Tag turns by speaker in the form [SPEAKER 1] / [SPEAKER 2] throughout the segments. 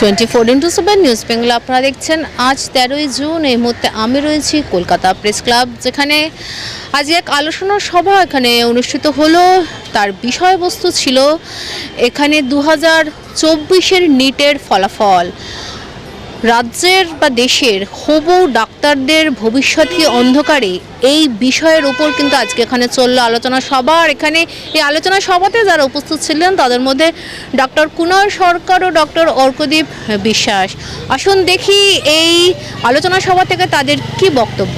[SPEAKER 1] Twenty four into seven, news Bengal আপনারা দেখছেন আজ তেরোই জুন। এই মুহূর্তে আমি রয়েছি কলকাতা প্রেস ক্লাব, যেখানে আজ এক আলোচনা সভা এখানে অনুষ্ঠিত হলো। তার বিষয়বস্তু ছিল এখানে দু হাজার চব্বিশের নিটের ফলাফল। রাজ্যের বা দেশের হবু ডাক্তারদের ভবিষ্যৎ কি অন্ধকারে? এই বিষয়ের উপর কিন্তু আজকে এখানে চলল আলোচনা সভা। আর এখানে এই আলোচনা সভাতে যারা উপস্থিত ছিলেন, তাদের মধ্যে ডক্টর কুণাল সরকার ও ডক্টর অর্কদীপ বিশ্বাস। আসুন দেখি এই আলোচনা সভা থেকে তাদের কি বক্তব্য।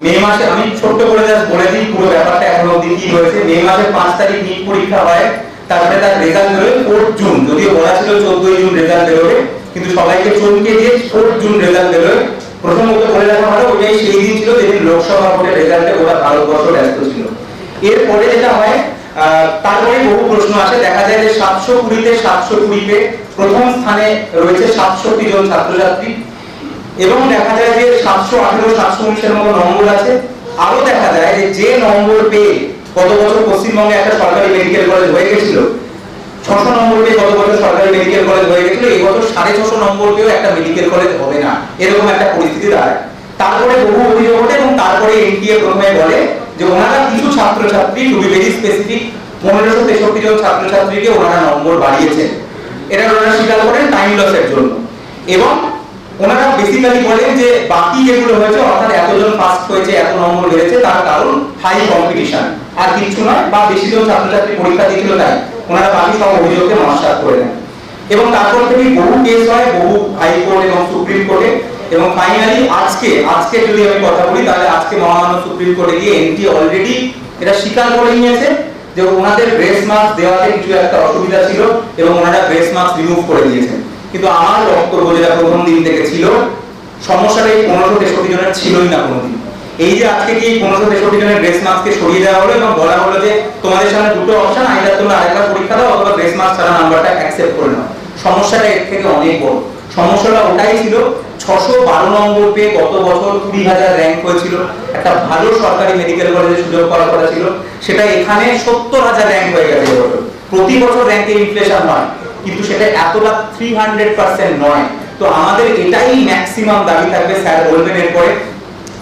[SPEAKER 2] মে মাসে আমি করে বলে দিই পুরো ব্যাপারটা এখন কি হয়েছে। মে মাসের পাঁচ তারিখ নিট পরীক্ষা হয়, তারপরে তার রেজাল্ট জুন যদিও প্রথম স্থানে রয়েছে সাতষট্টি জন ছাত্রছাত্রী। এবং দেখা যায় যে সাতশো আঠেরো, সাতশো উনিশের মতো নম্বর আছে। আরও দেখা যায় যে যে নম্বর পেয়ে গত বছর পশ্চিমবঙ্গে একটা সরকারি মেডিকেল কলেজ হয়ে গেছিল ছশো নম্বর পেয়ে গত বছর সরকারি মেডিকেল কলেজ হয়ে গেছিল? এই বছর সাড়ে ছশো নম্বর পেয়েও একটা মেডিকেল কলেজ হবে না। এরকম একটা পরিস্থিতি দাঁড়ায়। তারপরে বহু অভিযোগ ওঠে এবং তারপরে এনটিএ প্রথমে বলে যে ওনারা কিছু ছাত্রছাত্রী টু বি ভেরি স্পেসিফিক পনেরোশো তেষট্টি জন ছাত্রছাত্রীকে ওনারা নম্বর বাড়িয়েছেন। এটা ওনারা স্বীকার করেন টাইম লসের জন্য। এবং ওনারা বেসিক্যালি বলেন যে বাকি যেগুলো হয়েছে, অর্থাৎ এতজন ফার্স্ট হয়েছে, এত নম্বর বেড়েছে, তার কারণ হাই কম্পিটিশন আর কিছু নয়, বা বেশি জন ছাত্রছাত্রী পরীক্ষা দিয়েছিল তাই। ওনারা বাকি সব অভিযোগকে নস্বাত করে দেন এবং তারপর থেকে বহু কেস হয়, বহু হাইকোর্ট এবং সুপ্রিম কোর্টে এবং ফাইনালি আজকে আজকে যদি আমি কথা বলি, তাহলে আজকে মহামান্য সুপ্রিম কোর্টে গিয়ে এনটি অলরেডি এটা স্বীকার করে নিয়েছে যে ওনাদের গ্রেস মার্কস দেওয়াতে কিছু একটা অসুবিধা ছিল এবং ওনারা গ্রেস মার্কস রিমুভ করে দিয়েছেন। কিন্তু আমার বক্তব্য যেটা প্রথম দিন থেকে ছিল। সমস্যাটা এই পনেরোশো তেষট্টি জনের ছিলই না কোনোদিন। এই যে আজকে কি পনেরোশো তেষট্টি জনের গ্রেস মার্কসকে সরিয়ে দেওয়া হলো এবং বলা হলো যে তোমাদের সামনে দুটো অপশন আইদার তোমরা আরেকবার পরীক্ষা দাও অথবা গ্রেস মার্কস ছাড়া নাম্বারটা অ্যাকসেপ্ট করে নাও। সমস্যাটা এর থেকে অনেক বড়। সমস্যাটা ওটাই ছিল, ছশো বারো নম্বর পেয়ে গত বছর কুড়ি হাজার র্যাঙ্ক হয়েছিল। একটা ভালো সরকারি মেডিকেল কলেজে সুযোগ করা কথা ছিল। সেটা এখানে সত্তর হাজার র্যাঙ্ক হয়ে গেছে প্রতি বছর র্যাঙ্কে ইনফ্লেশন হয়। কিন্তু সেটা এতটা থ্রি হান্ড্রেড নয়। তো আমাদের এটাই ম্যাক্সিমাম দাবি থাকবে স্যার বলবেন এরপরে।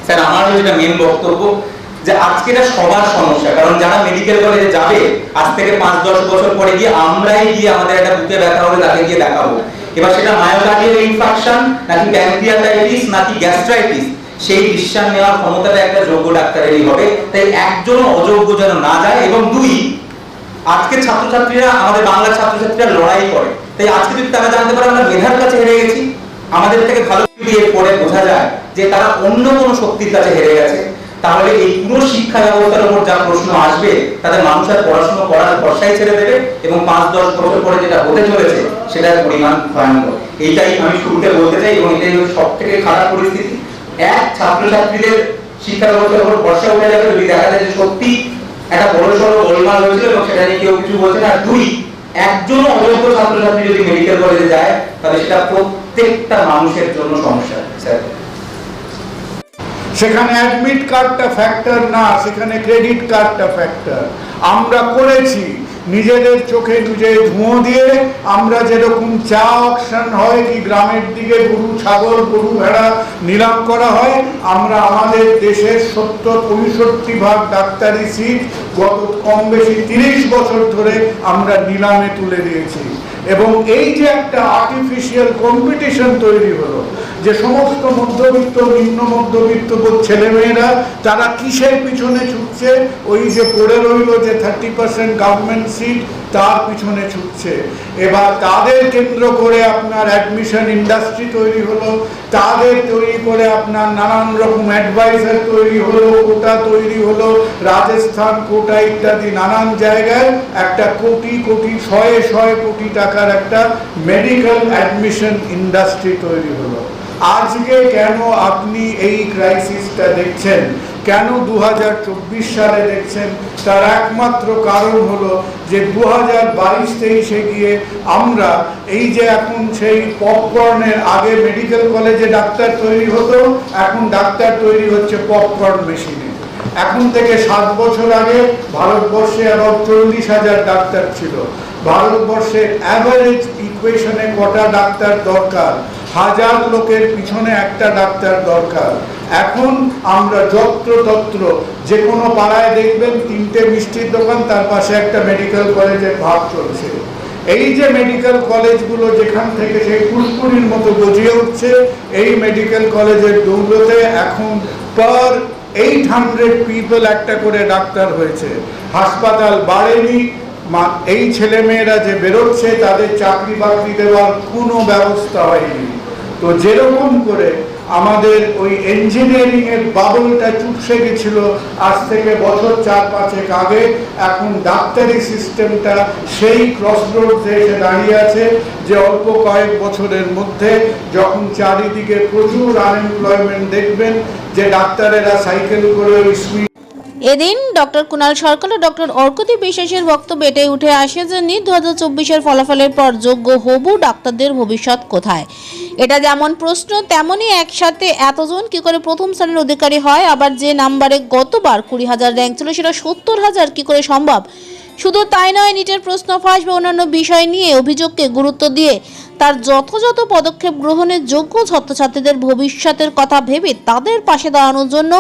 [SPEAKER 2] স্যার আমার যেটা মেন বক্তব্য যে আজকে এটা সবার সমস্যা, কারণ যারা মেডিকেল কলেজে যাবে, আজ থেকে পাঁচ, দশ বছর পরে গিয়ে আমরাই গিয়ে আমাদের একটা বুকে ব্যথা হলে তাকে গিয়ে দেখাবো। এবার সেটা মায়োকার্ডিয়াল ইনফেকশন নাকি প্যানক্রিয়াটাইটিস নাকি গ্যাস্ট্রাইটিস সেই ডিসিশন নেওয়ার ক্ষমতাটা একটা যোগ্য ডাক্তারেরই হবে। তাই একজন অযোগ্য যেন না যায়, এবং দুই আজকের ছাত্রছাত্রীরা, আমাদের বাংলার ছাত্রছাত্রীরা লড়াই করে। তাই আজকে যদি তারা জানতে পারে, আমরা মেধার কাছে হেরে গেছি। আমাদের থেকে ভালো এর পরে বোঝা যায় যে তারা অন্য কোনো শক্তির কাছে হেরে গেছে। তাহলে এই পুরো শিক্ষা ব্যবস্থার উপর যা প্রশ্ন আসবে তাদের মানুষ আর পড়াশোনা করার ভরসাই ছেড়ে দেবে এবং পাঁচ, দশ বছর পরে যেটা হতে চলেছে, সেটার পরিমাণ ভয়ঙ্কর। এইটাই আমি শুরুতে বলতে চাই এবং এটাই সব থেকে খারাপ পরিস্থিতি। এক ছাত্রছাত্রীদের শিক্ষা ব্যবস্থার উপর ভরসা উঠে যাবে যদি দেখা যায় যে সত্যি একটা বড় সড়ো গোলমাল হয়েছিল এবং সেটা নিয়ে কেউ কিছু বলছে না। দুই একজন অযোগ্য ছাত্রছাত্রী যদি মেডিকেল কলেজে যায়, তাহলে সেটা প্রত্যেকটা মানুষের জন্য সমস্যা, স্যার।
[SPEAKER 3] সেখানে অ্যাডমিট কার্ডটা ফ্যাক্টর না, সেখানে ক্রেডিট কার্ডটা ফ্যাক্টর আমরা করেছি। নিজেদের চোখে নিজে ধুঁয়ো দিয়ে আমরা যেরকম চা অকশন হয় কি গ্রামের দিকে গরু, ছাগল, গরু ভেড়া নিলাম করা হয়, আমরা আমাদের দেশের সত্তর, পঁয়ষট্টি ভাগ ডাক্তারি সিট গত কম বেশি তিরিশ বছর ধরে আমরা নিলামে তুলে দিয়েছি। এবং এই যে একটা আর্টিফিশিয়াল কম্পিটিশন তৈরি হলো, যে সমস্ত মধ্যবিত্ত, নিম্ন মধ্যবিত্ত ছেলেমেয়েরা, তারা কিসের পিছনে ছুটছে? ওই যে পড়ে রইল যে থার্টি পার্সেন্ট গভর্নমেন্ট সিট তার পিছনে ছুটছে। এবার তাদের কেন্দ্র করে আপনার অ্যাডমিশন ইন্ডাস্ট্রি তৈরি হলো তাদের তৈরি করে আপনার নানান রকম অ্যাডভাইজার তৈরি হলো, কোটা তৈরি হলো, রাজস্থান কোটা ইত্যাদি নানান জায়গায় একটা কোটি কোটি, শয়ে শয়ে কোটি টাকার একটা মেডিকেল অ্যাডমিশন ইন্ডাস্ট্রি তৈরি হলো। আজকে কেন আপনি এই ক্রাইসিসটা দেখছেন? কেন দু হাজার চব্বিশ সালে দেখছেন? তার একমাত্র কারণ হলো যে দু হাজার বাইশ তেইশে গিয়ে আমরা এই যে এখন সেই পপকর্নের আগে মেডিকেল কলেজে ডাক্তার তৈরি হতো, এখন ডাক্তার তৈরি হচ্ছে পপকর্ন মেশিনে। এখন থেকে সাত বছর আগে ভারতবর্ষে আবার চল্লিশ হাজার ডাক্তার ছিল। ভারতবর্ষের অ্যাভারেজ ইকুয়েশনে কটা ডাক্তার দরকার? হাজার লোকের পিছনে একটা ডাক্তার দরকার। এখন আমরা যত্র তত্র যে কোনো পাড়ায় দেখবেন তিনটে মিষ্টির দোকান, তার পাশে একটা মেডিকেল কলেজের ভাব চলছে। এই যে মেডিকেল কলেজগুলো যেখান থেকে সেই ফুলপুরির মতো গজিয়ে উঠছে, এই মেডিকেল কলেজের দৌলতে এখন পার এইট হান্ড্রেড পিপল একটা করে ডাক্তার হয়েছে। হাসপাতাল বাড়েনি এই ছেলেমেয়েরা যে বেরোচ্ছে, তাদের চাকরি বাকরি দেওয়ার কোনো ব্যবস্থা হয়নি। তো যেরকম করে আমাদের ওই ইঞ্জিনিয়ারিং এর বাবলটা চুপসে গেছিল, আজ থেকে বছর চার পাঁচেক আগে, এখন ডাক্তারি সিস্টেমটা সেই ক্রসরোডসে এসে দাঁড়িয়ে আছে, যে অল্প কয়েক বছরের মধ্যে যখন চারিদিকে প্রচুর আনএমপ্লয়মেন্ট দেখবেন, যে ডাক্তারেরা সাইকেল করে ওই
[SPEAKER 4] এদিন ডক্টর কুণাল সরকার ও ডক্টর অর্কদীপ বিশ্বাসের বক্তব্য এটাই উঠে আসে যে নিট দু হাজার ফলাফলের পর যোগ্য হবু ডাক্তারদের ভবিষ্যৎ কোথায়? এটা যেমন প্রশ্ন, তেমনই একসাথে এতজন কি করে প্রথম স্থানের অধিকারী হয়, আবার যে নাম্বারে গতবার কুড়ি হাজার র্যাঙ্ক ছিল সেটা সত্তর হাজার কি করে সম্ভব? শুধু তাই নয়, নিটের প্রশ্ন ফাঁস বা অন্যান্য বিষয় নিয়ে অভিযোগকে গুরুত্ব দিয়ে তার যথাযথ পদক্ষেপ গ্রহণের যোগ্য ছাত্রছাত্রীদের ভবিষ্যতের কথা ভেবে তাদের পাশে দাঁড়ানোর জন্য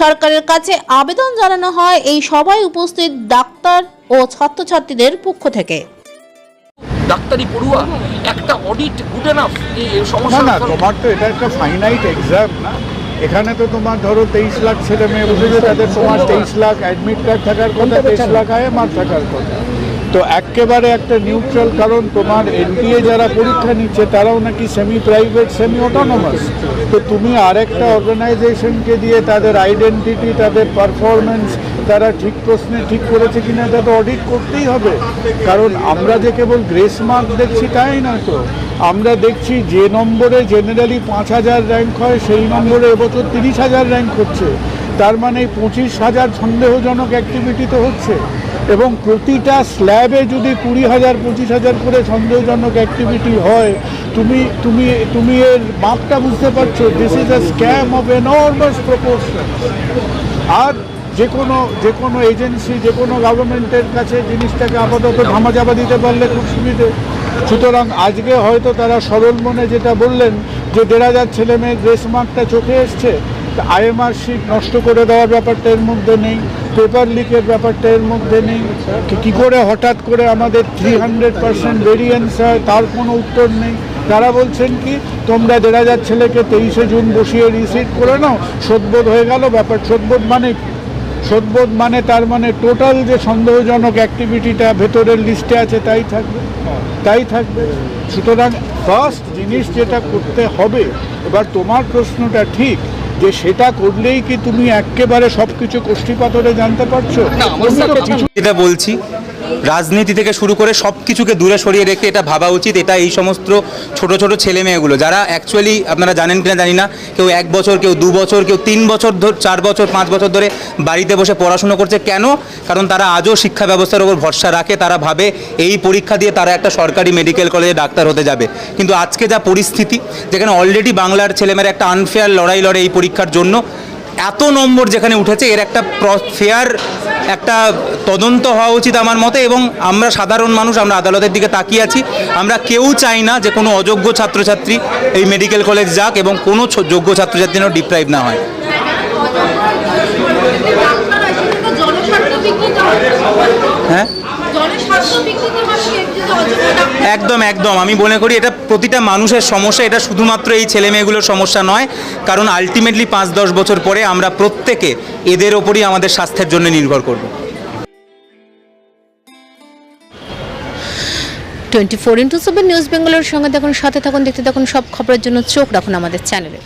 [SPEAKER 4] সরকারের কাছে আবেদন জানানো হয়। এই সবাই উপস্থিত ডাক্তার ও ছাত্রছাত্রীদের পক্ষ থেকে।
[SPEAKER 5] ডাক্তারি পড়ুয়া একটা অডিট গুড এনাফ এই এই
[SPEAKER 3] না
[SPEAKER 5] সমস্যা
[SPEAKER 3] না তোমার তো এটা একটা ফাইনাইট এক্সাম না। এখানে তো তোমার ধরো তেইশ লাখ ছেলে মেয়ে বসেছে তাদের তোমার তেইশ লাখ অ্যাডমিট কার্ড থাকার কথা তেইশ লাখ আইএমআর থাকার কথা। তো একেবারে একটা নিউট্রাল কারণ তোমার এনটিএ যারা পরীক্ষা নিচ্ছে তারাও নাকি সেমি প্রাইভেট সেমি অটোনোমাস তো তুমি আরেকটা অর্গানাইজেশনকে দিয়ে তাদের আইডেন্টিটি তাদের পারফরমেন্স তারা ঠিক প্রশ্নে ঠিক করেছে কিনা তা তো অডিট করতেই হবে। কারণ আমরা যে কেবল গ্রেস মার্ক দেখছি তাই না তো। আমরা দেখছি যে নম্বরে জেনারেলি পাঁচ হাজার র্যাঙ্ক হয়, সেই নম্বরে এবছর তিরিশ হাজার র্যাঙ্ক হচ্ছে। তার মানে পঁচিশ হাজার সন্দেহজনক অ্যাক্টিভিটি তো হচ্ছে। এবং প্রতিটা স্ল্যাবে যদি কুড়ি হাজার, পঁচিশ হাজার করে সন্দেহজনক অ্যাক্টিভিটি হয়, তুমি তুমি তুমি এর মাপটা বুঝতে পারছ? This is a scam of enormous proportion আর যে কোনো যে কোনো এজেন্সি যে কোনো গভর্নমেন্টের কাছে জিনিসটাকে আপাতত ধামাচাপা দিতে পারলে খুব সুবিধে। সুতরাং আজকে হয়তো তারা সরল মনে যেটা বললেন, যে দেড় হাজার ছেলে মেয়ের ড্রেস মার্কটা চোখে এসছে আইএমআর শিট নষ্ট করে দেওয়ার ব্যাপারটা এর মধ্যে নেই পেপার লিকের ব্যাপারটা এর মধ্যে নেই। কি- করে হঠাৎ করে আমাদের থ্রি হান্ড্রেড পার্সেন্ট ভেরিয়েন্স হয়, তার কোনো উত্তর নেই। তারা বলছেন কি, তোমরা দেড় হাজার ছেলেকে তেইশে জুন বসিয়ে রিসিভ করে নাও, শোধবোধ হয়ে গেল, ব্যাপার শোধবোধ মানে শোধবোধ মানে তার মানে টোটাল যে সন্দেহজনক অ্যাক্টিভিটিটা ভেতরের লিস্টে আছে তাই থাকবে। তাই থাকবে। সুতরাং ফার্স্ট জিনিস যেটা করতে হবে এবার তোমার প্রশ্নটা ঠিক যে সেটা করলেই কি তুমি একেবারে সবকিছু কিছু কোষ্ঠীপাতরে জানতে পারছ?
[SPEAKER 2] যেটা বলছি রাজনীতি থেকে শুরু করে সব কিছুকে দূরে সরিয়ে রেখে এটা ভাবা উচিত। এটা এই সমস্ত ছোট ছোট ছেলে মেয়েগুলো যারা অ্যাকচুয়ালি আপনারা জানেন কিনা জানি না, কেউ এক বছর, কেউ দু বছর, কেউ তিন বছর ধরে, চার বছর, পাঁচ বছর ধরে বাড়িতে বসে পড়াশুনো করছে। কেন? কারণ তারা আজও শিক্ষা ব্যবস্থার উপর ভরসা রাখে, তারা ভাবে এই পরীক্ষা দিয়ে তারা একটা সরকারি মেডিকেল কলেজে ডাক্তার হতে যাবে। কিন্তু আজকে যা পরিস্থিতি, যেখানে অলরেডি বাংলার ছেলেমেয়েরা একটা আনফেয়ার লড়াই লড়ে এই পরীক্ষার জন্য এত নম্বর যেখানে উঠেছে এর একটা ফেয়ার একটা তদন্ত হওয়া উচিত আমার মতে এবং আমরা সাধারণ মানুষ আমরা আদালতের দিকে তাকিয়ে আছি। আমরা কেউ চাই না যে কোনো অযোগ্য ছাত্রছাত্রী এই মেডিকেল কলেজ যাক এবং কোনো যোগ্য ছাত্রছাত্রী যেন ডিপ্রাইভ না হয়। হ্যাঁ? একদম একদম। আমি মনে করি এটা প্রতিটা মানুষের সমস্যা। এটা শুধুমাত্র এই ছেলে মেয়েগুলোর সমস্যা নয়, কারণ আলটিমেটলি পাঁচ, দশ বছর পরে আমরা প্রত্যেকে এদের ওপরই আমাদের স্বাস্থ্যের জন্য নির্ভর করব।
[SPEAKER 1] Twenty four into seven news বেঙ্গলের সঙ্গে দেখুন সাথে থাকুন, দেখতে থাকুন সব খবরের জন্য চোখ রাখুন আমাদের চ্যানেলে।